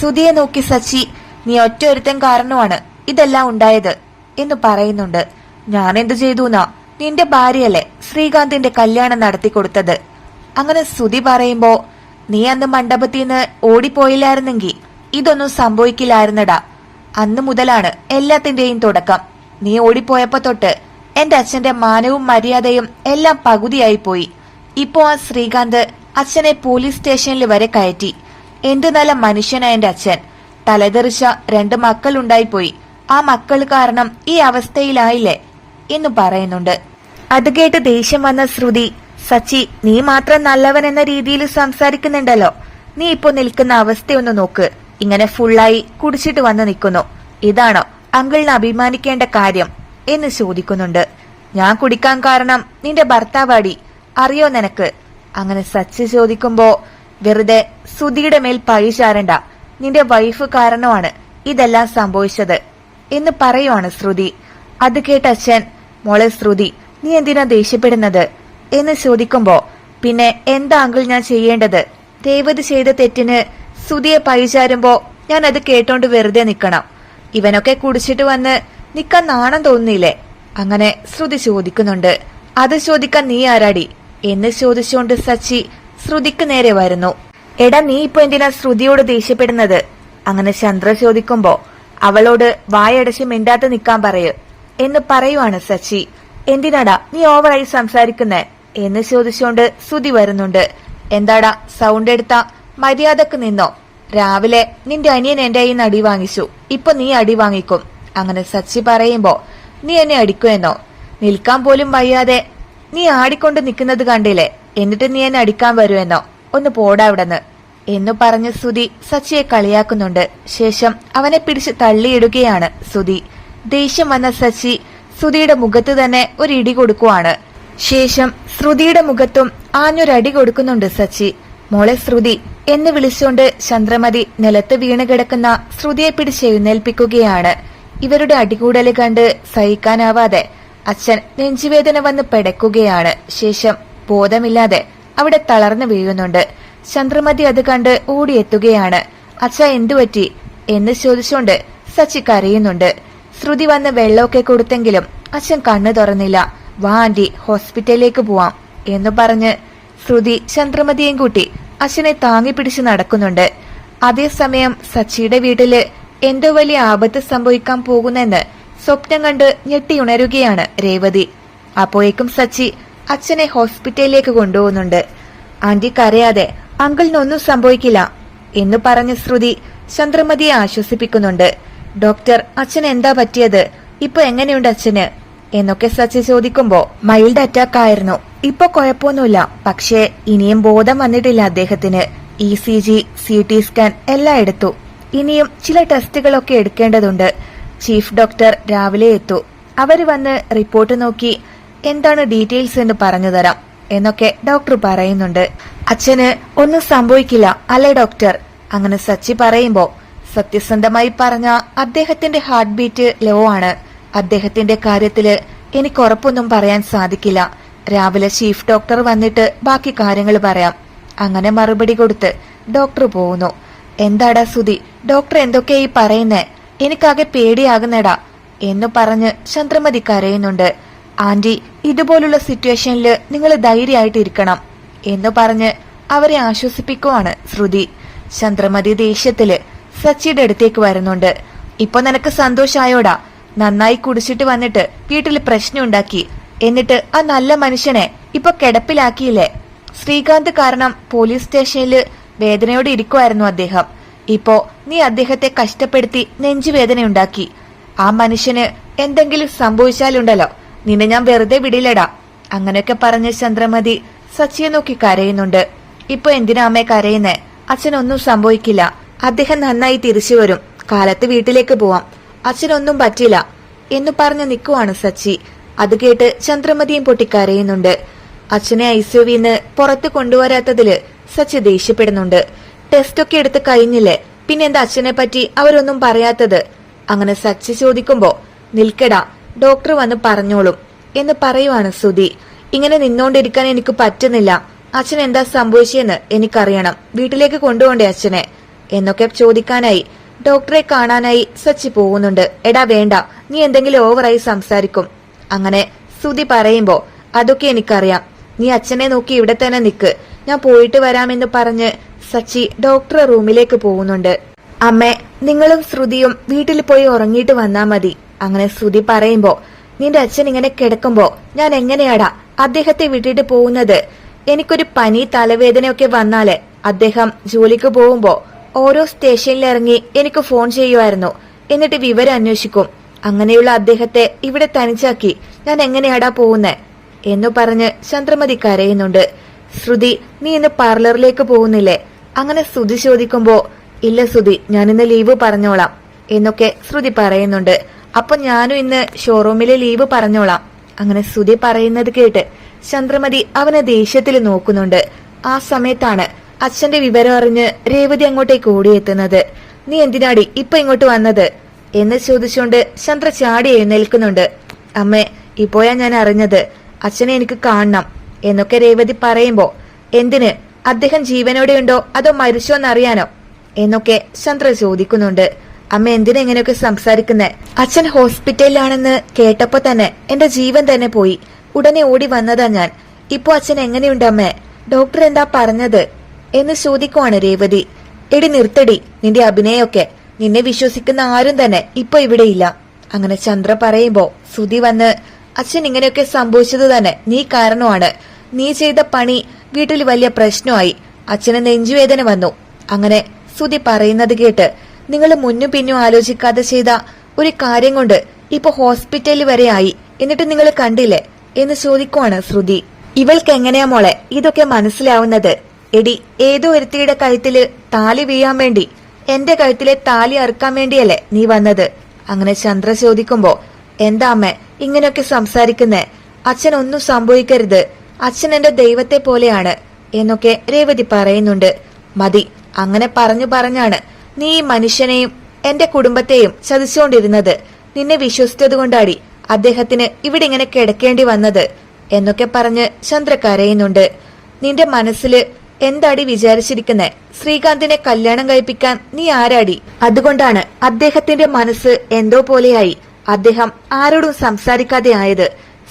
സുധിയെ നോക്കി സച്ചി നീ ഒറ്റ ഒരുത്തൻ കാരണമാണ് ഇതെല്ലാം ഉണ്ടായത് എന്ന് പറയുന്നുണ്ട്. ഞാൻ എന്തു ചെയ്തുനാ നിന്റെ ഭാര്യയല്ലേ ശ്രീകാന്തിന്റെ കല്യാണം നടത്തി കൊടുത്തത് അങ്ങനെ സുധി പറയുമ്പോ നീ അന്ന് മണ്ഡപത്തിൽ നിന്ന് ഓടിപ്പോയില്ലായിരുന്നെങ്കിൽ ഇതൊന്നും സംഭവിക്കില്ലായിരുന്നടാ. അന്ന് മുതലാണ് എല്ലാത്തിന്റെയും തുടക്കം. നീ ഓടിപ്പോയപ്പോ തൊട്ട് എന്റെ അച്ഛന്റെ മാനവും മര്യാദയും എല്ലാം പകുതിയായി പോയി ഇപ്പോ ആ ശ്രീകാന്ത് അച്ഛനെ പോലീസ് സ്റ്റേഷനിൽ വരെ കയറ്റി. എന്തു നല്ല മനുഷ്യനായ എന്റെ അച്ഛൻ. തലതെറിച്ച രണ്ട് മക്കൾ മക്കളുണ്ടായിപ്പോയി. ആ മക്കൾ കാരണം ഈ അവസ്ഥയിലായില്ലേ എന്ന് പറയുന്നുണ്ട്. അത് കേട്ട് ദേഷ്യം വന്ന ശ്രുതി സച്ചി നീ മാത്രം നല്ലവൻ എന്ന രീതിയിൽ സംസാരിക്കുന്നുണ്ടല്ലോ. നീ ഇപ്പൊ നിൽക്കുന്ന അവസ്ഥയൊന്ന് നോക്ക്. ഇങ്ങനെ ഫുള്ളായി കുടിച്ചിട്ട് വന്ന് നിൽക്കുന്നു. ഇതാണോ അങ്കിളിനെ അഭിമാനിക്കേണ്ട കാര്യം? എന്ന് ചോദിക്കുന്നുണ്ട്. ഞാൻ കുടിക്കാൻ കാരണം നിന്റെ ഭർത്താവാടി. അറിയോ നിനക്ക്? അങ്ങനെ സച്ചി ചോദിക്കുമ്പോ വെറുതെ സുധിയുടെ മേൽ പഴി ചാരണ്ട നിന്റെ വൈഫ് കാരണമാണ് ഇതെല്ലാം സംഭവിച്ചത്. എന്ന് പറയുവാണ് ശ്രുതി. അത് കേട്ട അച്ഛൻ മോളെ ശ്രുതി നീ എന്തിനാ ദേഷ്യപ്പെടുന്നത്? എന്ന് ചോദിക്കുമ്പോ പിന്നെ എന്താ അങ്കിൾ ഞാൻ ചെയ്യേണ്ടത്? ദേവത് ചെയ്ത തെറ്റിന് സുധിയെ പഴിചാരുമ്പോ ഞാൻ അത് കേട്ടോണ്ട് വെറുതെ നിക്കണം. ഇവനൊക്കെ കുടിച്ചിട്ട് വന്ന് നിക്കാൻ നാണം തോന്നിയില്ലേ അങ്ങനെ ശ്രുതി ചോദിക്കുന്നുണ്ട്. അത് ചോദിക്കാൻ നീ ആരാടി? എന്ന് ചോദിച്ചുകൊണ്ട് സച്ചി ശ്രുതിക്ക് നേരെ വരുന്നു. എടാ നീ ഇപ്പൊ എന്തിനാ ശ്രുതിയോട് ദേഷ്യപ്പെടുന്നത്? അങ്ങനെ ചന്ദ്ര ചോദിക്കുമ്പോ അവളോട് വായടച്ച് മിണ്ടാതെ നിക്കാൻ പറയൂ. എന്ന് പറയുവാണ് സച്ചി. എന്തിനാടാ നീ ഓവറായി സംസാരിക്കുന്നേ? എന്ന് ചോദിച്ചുകൊണ്ട് ശ്രുതി വരുന്നുണ്ട്. എന്താടാ സൗണ്ട് എടുത്ത മര്യാദയ്ക്ക് നിന്നോ? രാവിലെ നിന്റെ അനിയൻ എന്റെ നടി അടി വാങ്ങിച്ചു. ഇപ്പൊ നീ അടി വാങ്ങിക്കും. അങ്ങനെ സച്ചി പറയുമ്പോ നീ എന്നെ അടിക്കുമെന്നോ? നിൽക്കാൻ പോലും വയ്യാതെ നീ ആടിക്കൊണ്ട് നിൽക്കുന്നത് കണ്ടില്ലേ? എന്നിട്ട് നീ എന്നെ അടിക്കാൻ വരുമെന്നോ? ഒന്ന് പോടാ അവിടെന്ന്. എന്നു പറഞ്ഞ് സുധി സച്ചിയെ കളിയാക്കുന്നുണ്ട്. ശേഷം അവനെ പിടിച്ച് തള്ളിയിടുകയാണ് സുധി. ദേഷ്യം വന്ന സച്ചി സുധിയുടെ മുഖത്ത് തന്നെ ഒരു ഇടി കൊടുക്കുവാണ്. ശേഷം ശ്രുതിയുടെ മുഖത്തും ആഞ്ഞൊരടി കൊടുക്കുന്നുണ്ട് സച്ചി. മോളെ ശ്രുതി എന്ന് വിളിച്ചുകൊണ്ട് ചന്ദ്രമതി നിലത്ത് വീണ് കിടക്കുന്ന ശ്രുതിയെ പിടിച്ച് എഴുന്നേൽപ്പിക്കുകയാണ്. ഇവരുടെ അടികൂടൽ കണ്ട് സഹിക്കാനാവാതെ അച്ഛൻ നെഞ്ചുവേദന വന്ന് പെടക്കുകയാണ്. ശേഷം ബോധമില്ലാതെ അവിടെ തളർന്നു വീഴുന്നുണ്ട്. ചന്ദ്രമതി അത് കണ്ട് ഓടിയെത്തുകയാണ്. അച്ഛ എന്തുപറ്റി? എന്ന് ചോദിച്ചുകൊണ്ട് സച്ചി കരയുന്നുണ്ട്. ശ്രുതി വന്ന് വെള്ളമൊക്കെ കൊടുത്തെങ്കിലും അച്ഛൻ കണ്ണു തുറന്നില്ല. വാ ആന്റി ഹോസ്പിറ്റലിലേക്ക് പോവാം എന്ന് പറഞ്ഞ് ശ്രുതി ചന്ദ്രമതിയെയും കൂട്ടി അച്ഛനെ താങ്ങി പിടിച്ച് നടക്കുന്നുണ്ട്. അതേസമയം സച്ചിയുടെ വീട്ടിൽ എന്തോ വലിയ ആപത്ത് സംഭവിക്കാൻ പോകുന്നെന്ന് സ്വപ്നം കണ്ട് ഞെട്ടിയുണരുകയാണ് രേവതി. അപ്പോഴേക്കും സച്ചി അച്ഛനെ ഹോസ്പിറ്റലിലേക്ക് കൊണ്ടുപോകുന്നുണ്ട്. ആന്റി കരയാതെ അങ്കിളിനൊന്നും സംഭവിക്കില്ല എന്ന് പറഞ്ഞ ശ്രുതി ചന്ദ്രമതിയെ ആശ്വസിപ്പിക്കുന്നുണ്ട്. ഡോക്ടർ അച്ഛൻ എന്താ പറ്റിയത്? ഇപ്പൊ എങ്ങനെയുണ്ട് അച്ഛന്? എന്നൊക്കെ സച്ചി ചോദിക്കുമ്പോ മൈൽഡ് അറ്റാക്ക് ആയിരുന്നു. ഇപ്പൊ കുഴപ്പമൊന്നുമില്ല. പക്ഷേ ഇനിയും ബോധം വന്നിട്ടില്ല അദ്ദേഹത്തിന്. E C G C T scan എല്ലാം എടുത്തു. ഇനിയും ചില ടെസ്റ്റുകളൊക്കെ എടുക്കേണ്ടതുണ്ട്. ചീഫ് ഡോക്ടർ രാവിലെ എത്തു. അവർ വന്ന് റിപ്പോർട്ട് നോക്കി എന്താണ് ഡീറ്റെയിൽസ് എന്ന് പറഞ്ഞു തരാം എന്നൊക്കെ ഡോക്ടർ പറയുന്നുണ്ട്. അച്ഛന് ഒന്നും സംഭവിക്കില്ല അല്ലേ ഡോക്ടർ? അങ്ങനെ സച്ചി പറയുമ്പോ സത്യസന്ധമായി പറഞ്ഞ അദ്ദേഹത്തിന്റെ ഹാർട്ട് ബീറ്റ് ലോ ആണ്. അദ്ദേഹത്തിന്റെ കാര്യത്തിൽ എനിക്ക് ഉറപ്പൊന്നും പറയാൻ സാധിക്കില്ല. രാവിലെ ചീഫ് ഡോക്ടർ വന്നിട്ട് ബാക്കി കാര്യങ്ങൾ പറയാം. അങ്ങനെ മറുപടി കൊടുത്ത് ഡോക്ടർ പോകുന്നു. എന്താടാ സുധി ഡോക്ടർ എന്തൊക്കെയാ ഈ പറയുന്നേ? എനിക്കാകെ പേടിയാകുന്നടാ എന്ന് പറഞ്ഞ് ചന്ദ്രമതി കരയുന്നുണ്ട്. ആന്റി ഇതുപോലുള്ള സിറ്റുവേഷനിൽ നിങ്ങൾ ധൈര്യമായിട്ട് ഇരിക്കണം എന്ന് പറഞ്ഞ് അവരെ ആശ്വസിപ്പിക്കുവാണ് ശ്രുതി. ചന്ദ്രമതി ദേഷ്യത്തിൽ സച്ചിയുടെ അടുത്തേക്ക് വരുന്നുണ്ട്. ഇപ്പൊ നിനക്ക് സന്തോഷായോടാ നന്നായി കുടിച്ചിട്ട് വന്നിട്ട് വീട്ടിൽ പ്രശ്നം ഉണ്ടാക്കി. എന്നിട്ട് ആ നല്ല മനുഷ്യനെ ഇപ്പൊ കിടപ്പിലാക്കിയില്ലേ? ശ്രീകാന്ത് കാരണം പോലീസ് സ്റ്റേഷനിൽ വേദനയോടെ ഇരിക്കുമായിരുന്നു അദ്ദേഹം. ഇപ്പോ നീ അദ്ദേഹത്തെ കഷ്ടപ്പെടുത്തി നെഞ്ചുവേദനയുണ്ടാക്കി. ആ മനുഷ്യന് എന്തെങ്കിലും സംഭവിച്ചാലുണ്ടല്ലോ. നിന്നെ ഞാൻ വെറുതെ വിടില്ലടാ. അങ്ങനെയൊക്കെ പറഞ്ഞ ചന്ദ്രമതി സച്ചിയെ നോക്കി കരയുന്നുണ്ട്. ഇപ്പൊ എന്തിനാ അമ്മേ കരയുന്നേ? അച്ഛനൊന്നും സംഭവിക്കില്ല. അദ്ദേഹം നന്നായി തിരിച്ചു വരും. കാലത്ത് വീട്ടിലേക്ക് പോവാം. അച്ഛനൊന്നും പറ്റില്ല. എന്ന് പറഞ്ഞു നിൽക്കുവാണ് സച്ചി. അത് കേട്ട് ചന്ദ്രമതിയും പൊട്ടി കരയുന്നുണ്ട് അച്ഛനെ ഐസിയുവിന്ന് പുറത്ത് കൊണ്ടുവരാത്തതിൽ സച്ചി ദേഷ്യപ്പെടുന്നുണ്ട്. ടെസ്റ്റ് ഒക്കെ എടുത്ത് കഴിഞ്ഞില്ലേ? പിന്നെന്താ അച്ഛനെ പറ്റി അവരൊന്നും പറയാത്തത്? അങ്ങനെ സച്ചി ചോദിക്കുമ്പോ നിൽക്കടാ. ഡോക്ടർ വന്ന് പറഞ്ഞോളും എന്ന് പറയുവാണ് സുധി ഇങ്ങനെ നിന്നോണ്ടിരിക്കാൻ എനിക്ക് പറ്റുന്നില്ല. അച്ഛൻ എന്താ സംഭവിച്ചെന്ന് എനിക്കറിയണം. വീട്ടിലേക്ക് കൊണ്ടുപോണ്ടേ അച്ഛനെ? എന്നൊക്കെ ചോദിക്കാനായി ഡോക്ടറെ കാണാനായി സച്ചി പോകുന്നുണ്ട്. എടാ വേണ്ട. നീ എന്തെങ്കിലും ഓവറായി സംസാരിക്കും. അങ്ങനെ സുധി പറയുമ്പോ അതൊക്കെ എനിക്കറിയാം. നീ അച്ഛനെ നോക്കി ഇവിടെ തന്നെ നിക്ക്. ഞാൻ പോയിട്ട് വരാമെന്ന് പറഞ്ഞ് സച്ചി ഡോക്ടറെ റൂമിലേക്ക് പോകുന്നുണ്ട്. അമ്മേ നിങ്ങളും ശ്രുതിയും വീട്ടിൽ പോയി ഉറങ്ങിയിട്ട് വന്നാ മതി. അങ്ങനെ ശ്രുതി പറയുമ്പോ നിന്റെ അച്ഛൻ ഇങ്ങനെ കിടക്കുമ്പോ ഞാൻ എങ്ങനെയാടാ അദ്ദേഹത്തെ വിട്ടിട്ട് പോകുന്നത്? എനിക്കൊരു പനി തലവേദനയൊക്കെ വന്നാൽ അദ്ദേഹം ജോലിക്ക് പോകുമ്പോ ഓരോ സ്റ്റേഷനിൽ ഇറങ്ങി എനിക്ക് ഫോൺ ചെയ്യുമായിരുന്നു എന്നിട്ട് വിവരം അന്വേഷിക്കും. അങ്ങനെയുള്ള അദ്ദേഹത്തെ ഇവിടെ തനിച്ചാക്കി ഞാൻ എങ്ങനെയാടാ പോകുന്നേ? എന്ന് പറഞ്ഞ് ചന്ദ്രമതി കരയുന്നുണ്ട്. ശ്രുതി നീ ഇന്ന് പാർലറിലേക്ക് പോകുന്നില്ലേ? അങ്ങനെ ശ്രുതി ചോദിക്കുമ്പോ ഇല്ല ശ്രുതി ഞാനിന്ന് ലീവ് പറഞ്ഞോളാം എന്നൊക്കെ ശ്രുതി പറയുന്നുണ്ട്. അപ്പൊ ഞാനും ഇന്ന് ഷോറൂമിലെ ലീവ് പറഞ്ഞോളാം. അങ്ങനെ സുധി പറയുന്നത് കേട്ട് ചന്ദ്രമതി അവനെ ദേഷ്യത്തിൽ നോക്കുന്നുണ്ട്. ആ സമയത്താണ് അച്ഛന്റെ വിവരം അറിഞ്ഞ് രേവതി അങ്ങോട്ടേക്ക് ഓടിയെത്തുന്നത്. നീ എന്തിനാടി ഇപ്പൊ ഇങ്ങോട്ട് വന്നത്? എന്ന് ചോദിച്ചുകൊണ്ട് ചന്ദ്ര ചാടി എഴുന്നേൽക്കുന്നുണ്ട്. അമ്മേ ഇപ്പോയാ ഞാൻ അറിഞ്ഞത്. അച്ഛനെ എനിക്ക് കാണണം. എന്നൊക്കെ രേവതി പറയുമ്പോ എന്തിന്? അദ്ദേഹം ജീവനോടെയുണ്ടോ? അതോ മരിച്ചോ എന്നറിയാനോ? എന്നൊക്കെ ചന്ദ്ര ചോദിക്കുന്നുണ്ട്. അമ്മ എന്തിനാ ഇങ്ങനെയൊക്കെ സംസാരിക്കുന്നേ? അച്ഛൻ ഹോസ്പിറ്റലിലാണെന്ന് കേട്ടപ്പോ തന്നെ എന്റെ ജീവൻ തന്നെ പോയി. ഉടനെ ഓടി വന്നതാ ഞാൻ. ഇപ്പൊ അച്ഛൻ എങ്ങനെയുണ്ട് അമ്മേ? ഡോക്ടർ എന്താ പറഞ്ഞത്? എന്ന് ചോദിക്കുവാണ് രേവതി. എടി നിർത്തടി. നിന്റെ അഭിനയൊക്കെ നിന്നെ വിശ്വസിക്കുന്ന ആരും തന്നെ ഇപ്പൊ ഇവിടെയില്ല അങ്ങനെ ചന്ദ്ര പറയുമ്പോ സുധി വന്ന് അച്ഛൻ ഇങ്ങനെയൊക്കെ സംഭവിച്ചത് തന്നെ. നീ കാരണമാണ്. നീ ചെയ്ത പണി വീട്ടിൽ വലിയ പ്രശ്നമായി. അച്ഛന് നെഞ്ചുവേദന വന്നു. അങ്ങനെ സുധി പറയുന്നത് കേട്ട് നിങ്ങൾ മുന്നും പിന്നും ആലോചിക്കാതെ ചെയ്ത ഒരു കാര്യം കൊണ്ട് ഇപ്പൊ ഹോസ്പിറ്റലിൽ വരെ ആയി. എന്നിട്ട് നിങ്ങൾ കണ്ടില്ലേ? എന്ന് ചോദിക്കുവാണ് ശ്രുതി. ഇവൾക്ക് എങ്ങനെയാ മോളെ? ഇതൊക്കെ മനസ്സിലാവുന്നത്. എടി ഏതോ ഒരുത്തിയുടെ കഴുത്തിൽ താലി വീഴാൻ വേണ്ടി എന്റെ കഴുത്തിലെ താലി അറുക്കാൻ വേണ്ടിയല്ലേ നീ വന്നത്? അങ്ങനെ ചന്ദ്ര ചോദിക്കുമ്പോ എന്താ അമ്മ ഇങ്ങനെയൊക്കെ സംസാരിക്കുന്നേ? അച്ഛൻ ഒന്നും സംഭവിക്കരുത്. അച്ഛൻ എന്റെ ദൈവത്തെ പോലെയാണ് എന്നൊക്കെ രേവതി പറയുന്നുണ്ട്. മതി അങ്ങനെ പറഞ്ഞു പറഞ്ഞാണ് നീ ഈ മനുഷ്യനെയും എന്റെ കുടുംബത്തെയും ചതിച്ചുകൊണ്ടിരുന്നത് നിന്നെ വിശ്വസിച്ചത് കൊണ്ടാടി അദ്ദേഹത്തിന് ഇവിടെ ഇങ്ങനെ കിടക്കേണ്ടി വന്നത് എന്നൊക്കെ പറഞ്ഞ് ചന്ദ്ര കരയുന്നുണ്ട്. നിന്റെ മനസ്സിൽ എന്താടി വിചാരിച്ചിരിക്കുന്നെ? ശ്രീകാന്തിനെ കല്യാണം കഴിപ്പിക്കാൻ നീ ആരാടി? അതുകൊണ്ടാണ് അദ്ദേഹത്തിന്റെ മനസ്സ് എന്തോ പോലെയായി. അദ്ദേഹം ആരോടും സംസാരിക്കാതെ ആയത്.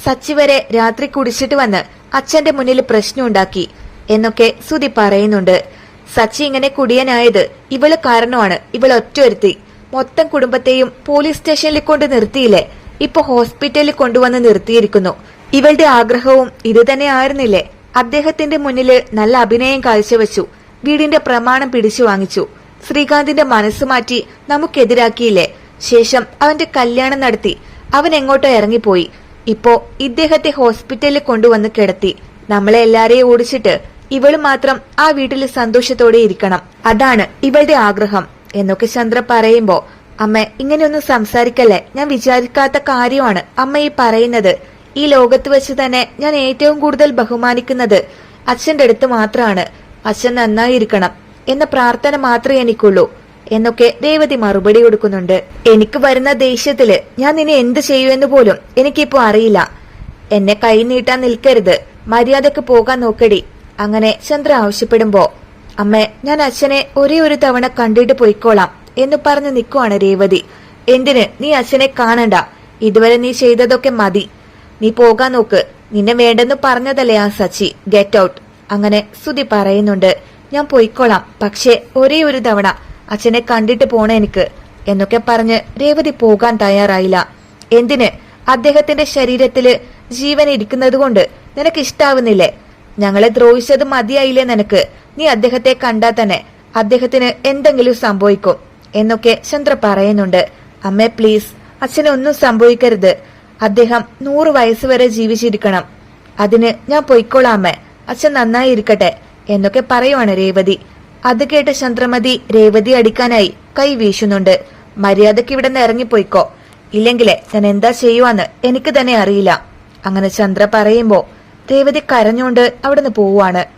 സച്ചി വരെ രാത്രി കുടിച്ചിട്ട് വന്ന് അച്ഛന്റെ മുന്നിൽ പ്രശ്നമുണ്ടാക്കി എന്നൊക്കെ സുതി പറയുന്നുണ്ട്. സച്ചി ഇങ്ങനെ കുടിയനായത് ഇവൾ കാരണമാണ്. ഇവൾ ഒറ്റൊരുത്തി. മൊത്തം കുടുംബത്തെയും പോലീസ് സ്റ്റേഷനിൽ കൊണ്ട് നിർത്തിയില്ലേ? ഇപ്പൊ ഹോസ്പിറ്റലിൽ കൊണ്ടുവന്ന് നിർത്തിയിരിക്കുന്നു. ഇവളുടെ ആഗ്രഹവും ഇത് തന്നെ ആയിരുന്നില്ലേ? അദ്ദേഹത്തിന്റെ മുന്നിൽ നല്ല അഭിനയം കാഴ്ചവെച്ചു. വീടിന്റെ പ്രമാണം പിടിച്ചു വാങ്ങിച്ചു. ശ്രീകാന്തിന്റെ മനസ്സ് മാറ്റി നമുക്കെതിരാക്കിയില്ലേ? ശേഷം അവന്റെ കല്യാണം നടത്തി. അവൻ എങ്ങോട്ടോ ഇറങ്ങിപ്പോയി. ഇപ്പോ ഇദ്ദേഹത്തെ ഹോസ്പിറ്റലിൽ കൊണ്ടുവന്ന് കിടത്തി. നമ്മളെ എല്ലാരെയും ഓടിച്ചിട്ട് ഇവൾ മാത്രം ആ വീട്ടിൽ സന്തോഷത്തോടെ ഇരിക്കണം. അതാണ് ഇവളുടെ ആഗ്രഹം. എന്നൊക്കെ ചന്ദ്ര പറയുമ്പോ അമ്മ ഇങ്ങനെയൊന്നും സംസാരിക്കല്ലേ? ഞാൻ വിചാരിക്കാത്ത കാര്യമാണ് അമ്മ ഈ പറയുന്നത്. ഈ ലോകത്ത് വെച്ച് തന്നെ ഞാൻ ഏറ്റവും കൂടുതൽ ബഹുമാനിക്കുന്നത് അച്ഛന്റെ അടുത്ത് മാത്രമാണ് അച്ഛൻ നന്നായിരിക്കണം എന്ന പ്രാർത്ഥന മാത്രമേ എനിക്കുള്ളൂ എന്നൊക്കെ രേവതി മറുപടി കൊടുക്കുന്നുണ്ട്. എനിക്ക് വരുന്ന ദേഷ്യത്തിൽ ഞാൻ നിന്നെ എന്ത് ചെയ്യുമെന്ന് പോലും എനിക്കിപ്പോ അറിയില്ല. എന്നെ കൈ നീട്ടാൻ നിൽക്കരുത്. മര്യാദയ്ക്ക് പോകാൻ നോക്കടി. അങ്ങനെ ചന്ദ്ര ആവശ്യപ്പെടുമ്പോ അമ്മേ ഞാൻ അച്ഛനെ ഒരേ ഒരു തവണ കണ്ടിട്ട് പോയിക്കോളാം എന്ന് പറഞ്ഞു നിൽക്കുവാണ് രേവതി. എന്തിന്? നീ അച്ഛനെ കാണണ്ട. ഇതുവരെ നീ ചെയ്തതൊക്കെ മതി. നീ പോകാൻ നോക്ക്. നിന്നെ വേണ്ടെന്ന് പറഞ്ഞതല്ലേ ആ സച്ചി. ഗെറ്റ് ഔട്ട് അങ്ങനെ സ്തുതി പറയുന്നുണ്ട്. ഞാൻ പോയിക്കോളാം. പക്ഷേ ഒരേ ഒരു തവണ അച്ഛനെ കണ്ടിട്ട് പോണ എനിക്ക് എന്നൊക്കെ പറഞ്ഞ് രേവതി പോകാൻ തയ്യാറായില്ല. എന്തിന്? അദ്ദേഹത്തിന്റെ ശരീരത്തിൽ ജീവൻ ഇരിക്കുന്നത് കൊണ്ട് നിനക്ക് ഇഷ്ടാവുന്നില്ലേ ഞങ്ങളെ ദ്രോഹിച്ചത് മതിയായില്ലേ നിനക്ക്? നീ അദ്ദേഹത്തെ കണ്ടാൽ തന്നെ അദ്ദേഹത്തിന് എന്തെങ്കിലും സംഭവിക്കും എന്നൊക്കെ ചന്ദ്ര പറയുന്നുണ്ട്. അമ്മേ പ്ലീസ് അച്ഛനൊന്നും സംഭവിക്കരുത്. അദ്ദേഹം നൂറ് വയസ്സ് വരെ ജീവിച്ചിരിക്കണം. അതിന് ഞാൻ പൊയ്ക്കോളാം അമ്മേ. അച്ഛൻ നന്നായി ഇരിക്കട്ടെ എന്നൊക്കെ പറയുവാണ് രേവതി. അത് കേട്ട് ചന്ദ്രമതി രേവതി അടിക്കാനായി കൈ വീശുന്നുണ്ട്. മര്യാദയ്ക്ക് ഇവിടെ നിന്ന് ഇറങ്ങിപ്പോയിക്കോ? ഇല്ലെങ്കിലേ ഞാൻ എന്താ ചെയ്യുവാന്ന് എനിക്ക് തന്നെ അറിയില്ല. അങ്ങനെ ചന്ദ്ര പറയുമ്പോ രേവതി കരഞ്ഞുകൊണ്ട് അവിടുന്ന് പോവാണ്